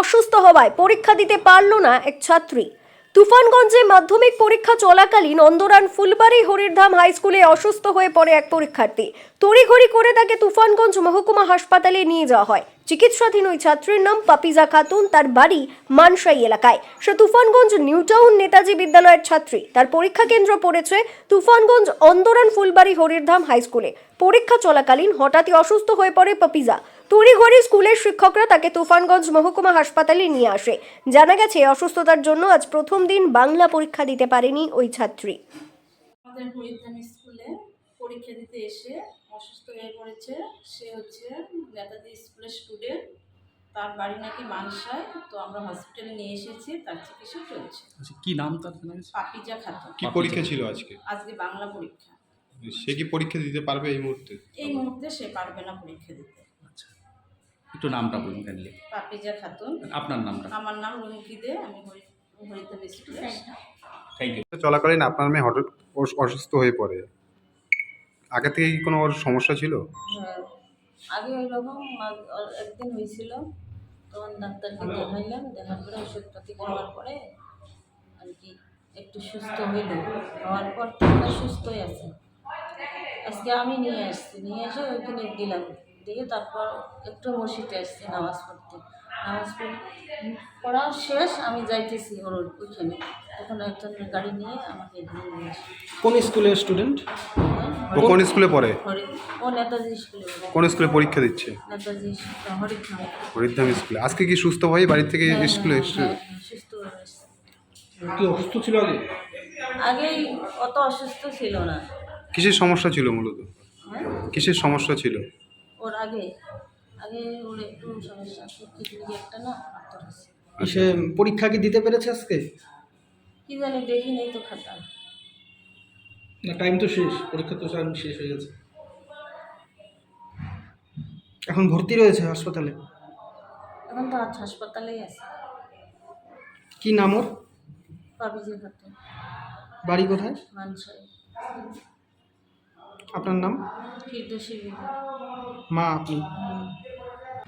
অসুস্থ হওয়ায় পরীক্ষা দিতে পারল না এক ছাত্রী। তুফানগঞ্জে মাধ্যমিক পরীক্ষা চলাকালীন অন্দরান ফুলবাড়ি হরিরধাম হাই স্কুলে অসুস্থ হয়ে পড়ে এক পরীক্ষার্থী। তড়িঘড়ি করে তাকে তুফানগঞ্জ মহকুমা হাসপাতালে নিয়ে যাওয়া হয়। চিকিৎসাধীন ওই ছাত্রীর নাম পাপিজা খাতুন, তার বাড়ি মানসাই এলাকায়। সে তুফানগঞ্জ নিউটাউন নেতাজি বিদ্যালয়ের ছাত্রী। তার পরীক্ষা কেন্দ্র পড়েছে তুফানগঞ্জ অন্দরান ফুলবাড়ি হরিরধাম হাই স্কুলে। পরীক্ষা চলাকালীন হঠাৎই অসুস্থ হয়ে পড়ে পাপিজা। তড়িঘড়ি স্কুলের শিক্ষকরা তাকে তুফানগঞ্জ মহকুমা হাসপাতালে নিয়ে আসে। জানা গেছে, অসুস্থতার জন্য আজ প্রথম দিন বাংলা পরীক্ষা দিতে পারেনি ওই ছাত্রী। আমাদের স্কুলে পরীক্ষা দিতে এসে অসুস্থ হয়ে পড়েছে। সে হচ্ছে নেতাজি স্কুলের স্টুডেন্ট তার বাড়ি নাকি মানসায় তো আমরা হসপিটালে নিয়ে এসেছি তার চিকিৎসা চলছে। আচ্ছা কি নাম তার পাপিজা খাতুন। কি পরীক্ষা ছিল আজকে? আজকে বাংলা পরীক্ষা। সে কি পরীক্ষা দিতে পারবে এই মুহূর্তে? এই মুহূর্তে সে পারবে না পরীক্ষা দিতে। আচ্ছা একটু নামটা বলুন কাইন্ডলি পাপিজা খাতুন। আপনার নামটা? আমার নাম রুমকি দে আমি হরি হরিদ্রাম স্কুলের। থ্যাংক ইউ চলাকালীন আপনার মেয়ে হঠাৎ অস- অসুস্থ হয়ে পড়ে। আগে থেকে কি কোনো ওর সমস্যা ছিল? হ্যাঁ, আগে ওইরকম আগ- আর একদিন হয়েছিল তখন ডাক্তারকে দেখাইলাম দেখার পরে ওষুধপাতি খাওয়ার পরে আর কি একটু সুস্থ হইল। হওয়ার পর থেকে সুস্থই আছে। আজকে আমি নিয়ে আসছি নিয়ে এসে ওইখানে দিলাম। দিয়ে তারপর একটু মসজিদে আসছি নামাজ পড়তে। নামাজ পড়া শেষ আমি যাইতেছি ওর ওইখানে। তখন একজন গাড়ি নিয়ে আমাকে নিয়ে আসে। কোন স্কুলের স্টুডেন্ট ও কোন স্কুলে পড়ে? হরি ও নেতাজি স্কুলে পড়ে। কোন স্কুলে পরীক্ষা দিচ্ছে? নেতাজি হরিদ্রাম হরিদ্ধাম স্কুলে। আজকে কি সুস্থ হয়ে বাড়ি থেকে স্কুলে এসছে? হ্যাঁ, হ্যাঁ, সুস্থ হয়ে কি অসুস্থ ছিল আগে? আগে অত অসুস্থ ছিল না। কিসের সমস্যা ছিল মূলত? হ্যাঁ? কিসের সমস্যা ছিল? ওর আগে আগে ওর একটু সমস্যা কিডনি একটা না পরীক্ষা কি দিতে পেরেছে আজকে? কি জানি দেখি নেই তো খাতা না টাইম তো শেষ পরীক্ষা তো টাইম শেষ হয়ে গেছে। এখন ভর্তি রয়েছে হাসপাতালে? এখন তো আজ হাসপাতালেই আছে। কি নাম ওর? পাবিজের খাতা বাড়ি কোথায়? মানসাই। আপনার নাম? ফিরদোসী বিবি মা আপনি?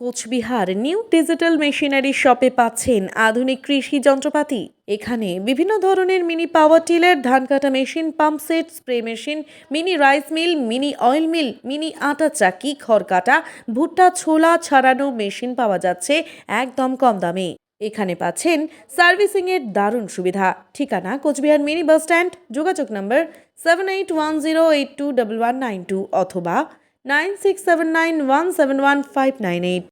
Coochbehar new digital machinery শপে পাচ্ছেন আধুনিক কৃষি যন্ত্রপাতি। এখানে বিভিন্ন ধরনের মিনি পাওয়ার টিলার, ধান কাটা machine, pump set, spray machine, mini rice mill, mini oil mill, mini আটা চাকি, খড় কাটা, ভুট্টা, ছোলা ছাড়ানো মেশিন পাওয়া যাচ্ছে একদম কম দামে। এখানে পাচ্ছেন সার্ভিসিংয়ের দারুণ সুবিধা। ঠিকানা কোচবিহার মিনি বাস স্ট্যান্ড, যোগাযোগ number seven eight one zero eight two double one nine two অথবা nine six seven nine one seven one five nine eight.